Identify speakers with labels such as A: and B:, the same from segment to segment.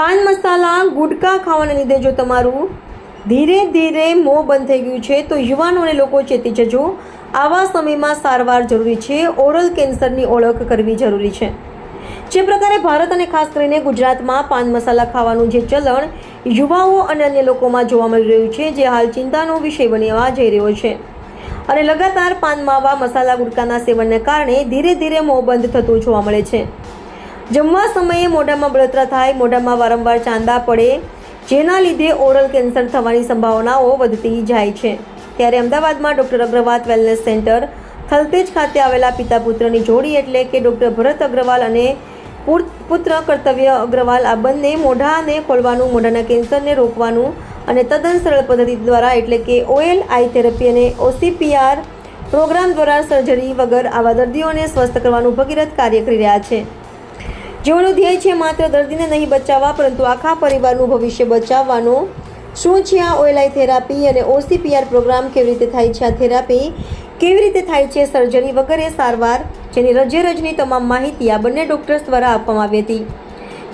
A: પાન મસાલા ગુટકા ખાવાને લીધે જો તમારું ધીરે ધીરે મોં બંધ થઈ ગયું છે, તો યુવાનોને લોકો ચેતી જજો. આવા સમયમાં સારવાર જરૂરી છે. ઓરલ કેન્સરની ઓળખ કરવી જરૂરી છે. જે પ્રકારે ભારત અને ખાસ કરીને ગુજરાતમાં પાન મસાલા ખાવાનું જે ચલણ યુવાઓ અને અન્ય લોકોમાં જોવા મળી રહ્યું છે, જે હાલ ચિંતાનો વિષય બનવા જઈ રહ્યો છે. અને લગાતાર પાન માવા, મસાલા ગુટકાના સેવનને કારણે ધીરે ધીરે મોં બંધ થતું જોવા મળે છે. જમવા સમયે મોઢામાં બળતરા થાય, મોઢામાં વારંવાર ચાંદા પડે, જેના લીધે ઓરલ કેન્સર થવાની સંભાવનાઓ વધતી જાય છે. ત્યારે અમદાવાદમાં doctor Agrawal wellness centre, Thaltej ખાતે આવેલા પિતા પુત્રની જોડી એટલે કે ડૉક્ટર ભરત અગ્રવાલ અને પુત્ર કર્તવ્ય અગ્રવાલ આ બંને મોઢાને ખોલવાનું, મોઢાના કેન્સરને રોકવાનું અને તદ્દન સરળ પદ્ધતિ દ્વારા એટલે કે ઓએલ આઈ થેરપી અને ઓસીપીઆર પ્રોગ્રામ દ્વારા સર્જરી વગર આવા દર્દીઓને સ્વસ્થ કરવાનું ભગીરથ કાર્ય કરી રહ્યા છે. જેઓનું ધ્યેય છે માત્ર દર્દીને નહીં બચાવવા, પરંતુ આખા પરિવારનું ભવિષ્ય બચાવવાનો. શું છે આ ઓએલઆઈ થેરાપી અને ઓસીપીઆર પ્રોગ્રામ કેવી રીતે થાય છે આ થેરાપી? કેવી રીતે થાય છે સર્જરી વગેરે સારવાર? જેની રજે રજની તમામ માહિતી આ બંને ડૉક્ટર્સ દ્વારા આપવામાં આવી હતી.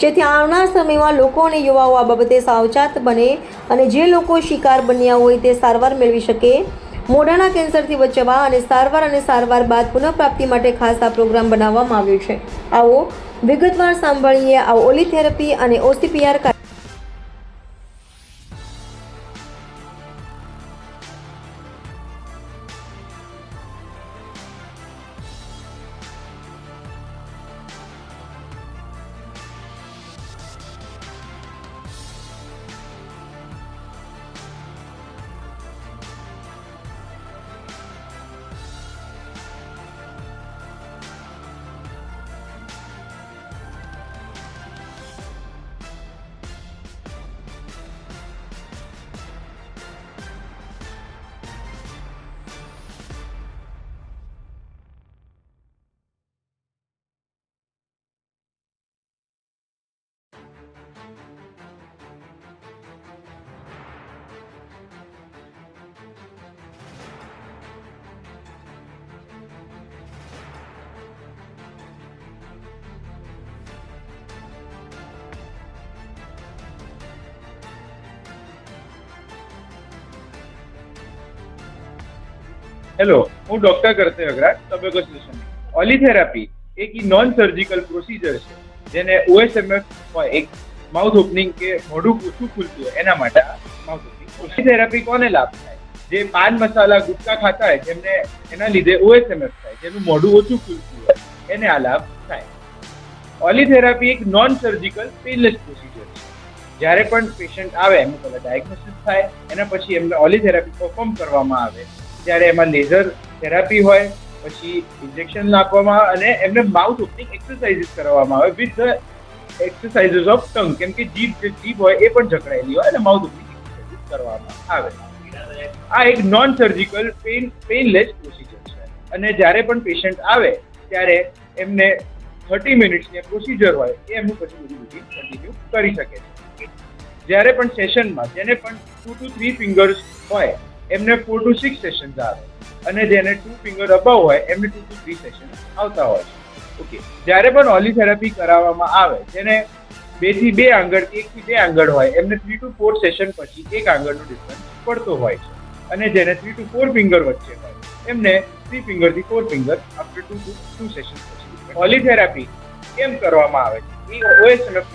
A: જેથી આવનાર સમયમાં લોકો અને યુવાઓ આ બાબતે સાવચાત બને અને જે લોકો શિકાર બન્યા હોય તે સારવાર મેળવી શકે. મોઢાના કેન્સરથી બચવા અને સારવાર અને સારવાર બાદ પુનઃપ્રાપ્તિ માટે ખાસ આ પ્રોગ્રામ બનાવવામાં આવ્યો છે. આવો વિગતવાર સાંભળીએ આ ઓલી થેરપી અને ઓસીપીઆર
B: હેલો હું doctor Kartavya Agrawal tobacco cessation Oli therapy એક નોન સર્જિકલ પ્રોસિજર છે, જેને ઓએસએમએફ એક માઉથ ઓપનિંગ કે મોઢું ઓછું ખુલતું હોય, એના માટે માઉથ ઓપનિંગ ઓલીથેરાપી કોને લાભ થાય? જે પાન મસાલા ગુટકા ખાતા હોય, જેમને એના લીધે ઓએસએમએફ થાય, જેનું મોઢું ઓછું ખુલતું હોય, એને આ લાભ થાય. ઓલીથેરાપી એક નોન સર્જિકલ પેનલેસ પ્રોસિજર છે. જ્યારે પણ પેશન્ટ આવે એનું પહેલાં ડાયગ્નોસિસ થાય, એના પછી એમને ઓલીથેરાપી પરફોર્મ કરવામાં આવે. ત્યારે એમાં લેઝર થેરાપી હોય, પછી ઇન્જેક્શન નાખવામાં અને એમને માઉથ ઓપનિંગ એક્સરસાઇઝીસ કરવામાં આવે with the exercises of tongue કેમ કે જીભ, જે જીભ હોય એ પણ જકડાયેલી હોય અને માઉથ ઓપનિંગ એક્સરસાઇઝીસ કરવામાં આવે. આ એક non surgical pain painless procedure છે. અને જ્યારે પણ પેશન્ટ આવે, ત્યારે એમને થર્ટી મિનિટ્સની પ્રોસિજર હોય, એ એમનું પછી બધું રૂટીન કન્ટિન્યુ કરી શકે છે. જ્યારે પણ સેશનમાં જેને પણ ટુ ટુ થ્રી ફિંગર્સ હોય એમને ફોર ટુ સિક્સ સેશન્સ આવે. અને જેને ટુ ફિંગર અબાવ હોય, એમને ટુ ટુ થ્રી સેશન આવતા હોય છે. ઓકે જ્યારે પણ ઓલી થેરાપી કરાવવામાં આવે, જેને બેથી બે આંગળ કે એક થી બે આંગળ હોય, એમને થ્રી ટુ ફોર સેશન પછી એક આંગળનો ડિફરન્સ પડતો હોય છે. અને જેને થ્રી ટુ ફોર ફિંગર વચ્ચે હોય, એમને three ફિંગરથી four finger after two two two session પછી ઓલી થેરાપી કેમ કરવામાં આવે છે? એ ઓએસએમએફ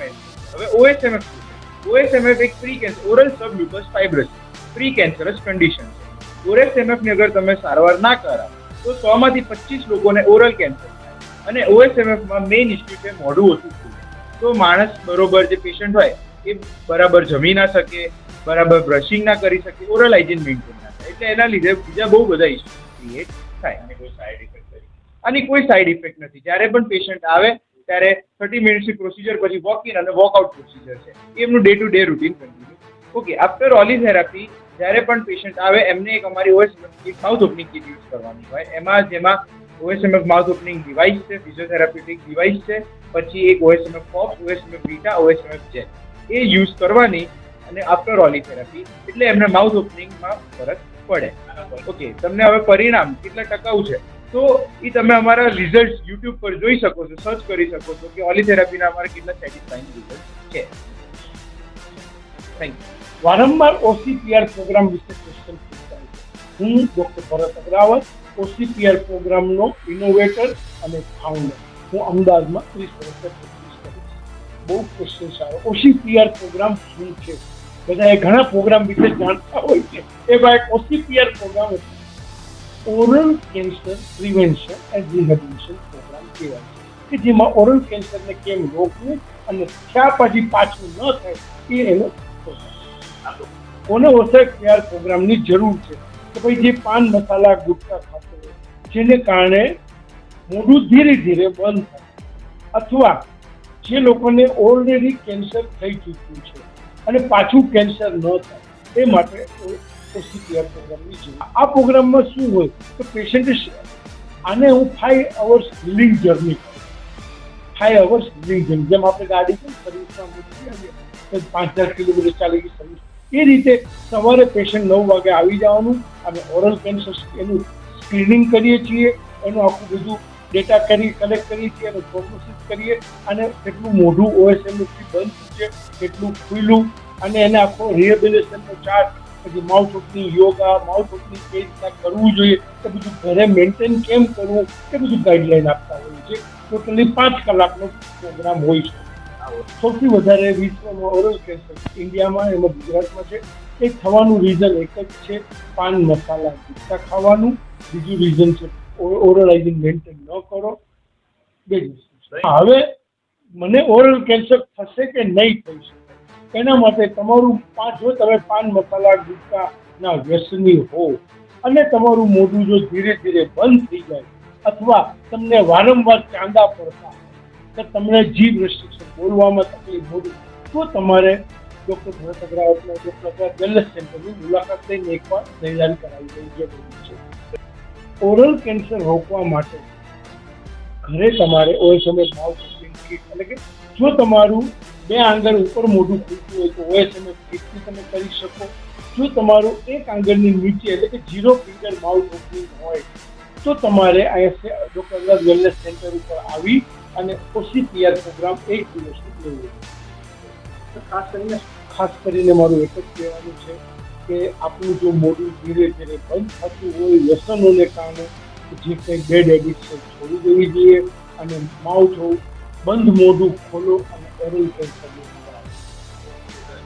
B: હવે ઓએસએમએફ ઓએસએમએફ એક pre cancer oral submucous fibrous pre cancerous condition છે. ઓએસએમએફ એમએફની અગર તમે સારવાર ના કરાવો, તો સો માંથી પચીસ લોકોને ઓરલ કેન્સર થાય. અને ઓએસએમએફમાં મેઇન ઇસ્યુ છે મોઢું ઓછું થયું તો માણસ બરોબર જે પેશન્ટ હોય, એ બરાબર જમી ના શકે, બરાબર બ્રશિંગ ના કરી શકે ઓરલ હાઇજીન મેન્ટેન ના થાય. એટલે એના લીધે બીજા બહુ બધા ઇસ્યુ ક્રિએટ થાય અને કોઈ સાઇડ ઇફેક્ટ આની કોઈ સાઇડ ઇફેક્ટ નથી. જ્યારે પણ પેશન્ટ આવે, ત્યારે થર્ટી મિનિટ્સની પ્રોસિજર પછી વોક ઇન અને વોકઆઉટ પ્રોસિજર છે. એમનું day to day routine continue okay after Oli therapy, જ્યારે પણ પેશન્ટ આવે, એમને એક અમારી OS mouth opening kit use કરવાની હોય. એમાં જેમાં ઓએસએમએફ માઉથ ઓપનિંગ ડિવાઇસ છે ફિઝિયોથેરાપ્યુટિક ડિવાઇસ છે, પછી એક OSMF pop OSMF beta OSMF gel એ યુઝ કરવાની અને આફ્ટર ઓલી એટલે એમને માઉથ ઓપનિંગમાં ફરક પડે. ઓકે તમને હવે પરિણામ કેટલા ટકાઉ છે? તો એ તમે અમારા રિઝલ્ટ યુટ્યુબ પર જોઈ શકો છો સર્ચ કરી શકો છો કે ઓલી થેરાપીના અમારા કેટલા સેટિસ્ફાઈંગ રિઝલ્ટ છે. થેન્ક યુ
C: વારંવાર ઓસીપીઆર પ્રોગ્રામ વિશે ક્વેશ્ચન પૂછાય હું ડોક્ટર ભરત અગ્રાવત ઓસીપીઆર પ્રોગ્રામનો ઇનોવેટર અને ફાઉન્ડર હું અમદાવાદમાં ત્રીસ વર્ષથી પ્રેક્ટિસ કરું છું. બહુ ક્વેશ્ચન્સ આવે ઓસીપીઆર પ્રોગ્રામ શું છે? બધાએ ઘણા પ્રોગ્રામ વિશે જાણતા હોય છે. એવા એક OCPR programme oral cancer prevention and rehabilitation programme કહેવાય છે. કે જેમાં ઓરલ કેન્સરને કેમ રોકવું અને થયા પછી પાછું ન થાય એ એનો program. કોને ઓસેપીઆર પ્રોગ્રામની જરૂર છે? કે ભાઈ જે પાન મસાલા ગુટકા ખાતો જેને કારણે મોઢું ધીરે ધીરે બંધ થાય. અથવા જે લોકોને ઓલરેડી કેન્સર થઈ ચૂક્યું છે અને પાછું કેન્સર ન થાય, એ માટે પ્રોગ્રામની જરૂર આ પ્રોગ્રામમાં શું હોય? તો પેશન્ટ આને હું five hours healing journey five hours healing જેમ આપણે ગાડી સર્વિસમાં મૂકી આવીએ પાંચ હજાર કિલોમીટર ચાલી ગઈ સર્વિસ એ રીતે સવારે પેશન્ટ નવ વાગે આવી જવાનું અને ઓરલ કેન્સર એનું સ્ક્રીનિંગ કરીએ છીએ, એનું આખું બધું ડેટા કરી કલેક્ટ કરીએ છીએ એનું પ્રોગ્નોસિસ કરીએ અને કેટલું મોઢું ઓએસએમએસથી બંધ છે, કેટલું ખુલ્લું અને એને આખો રિહેબિલિટેશનનો ચાર્ટ પછી માઉથ યોગા માઉથ ઓપનિંગ કઈ રીતના કરવું જોઈએ, એ બધું ઘરે મેન્ટેન કેમ કરવું, એ બધું ગાઈડલાઈન આપતા હોય છે ટોટલી પાંચ કલાકનો પ્રોગ્રામ હોય છે. સૌથી વધારે વિશ્વમાં ઓરલ કેન્સર ઇન્ડિયામાં એમાં ગુજરાતમાં છે. એ થવાનું રીઝન એક જ છે પાન મસાલા ગુટકા ખાવાનું. બીજું રીઝન છે ઓરલાઇઝિંગ મેન્ટેન ન કરો. બે હવે મને ઓરલ કેન્સર થશે કે નહીં થઈ શકે? એના માટે તમારું પાંચ જો તમે પાન મસાલા ગુટકાના વ્યસની હો અને તમારું મોઢું જો ધીરે ધીરે બંધ થઈ જાય અથવા તમને વારંવાર ચાંદા પડતા કે તમને જીભ રેસ્ટ્રિક્શન બોલવામાં તકલીફ હોય, તો તમારે ડૉક્ટર ભરત અગ્રાવતના ડૉક્ટર અગ્રવાલ વેલનેસ સેન્ટરની મુલાકાત લઈને એકવાર નિદાન કરાવી લઈ જરૂરી છે. ઓરલ કેન્સર રોકવા માટે ઘરે તમારે ઓએસ સમય ભાવ કીટ એટલે કે જો તમારું બે આંગળ ઉપર મોઢું ખુલતું હોય તો ઓએસએમએ કીટથી તમે કરી શકો. જો તમારું એક આંગળની નીચે એટલે કે ઝીરો ફિંગર માઉથ ઓપનિંગ હોય તો તમારે અહીંયા ડૉક્ટર વેલનેસ સેન્ટર ઉપર આવી અને ઓસીપીઆર પ્રોગ્રામ એક દિવસનું લેવું ખાસ કરીને ખાસ કરીને મારું એક જ કહેવાનું છે કે આપણું જો મોઢું ધીરે ધીરે બંધ થતું હોય, વ્યસનોને કારણે જે કંઈ બેડ એડિક્શન છોડી દેવી જોઈએ અને માઉથ બંધ મોઢું ખોલો અને ઓરલ કેન્સરનું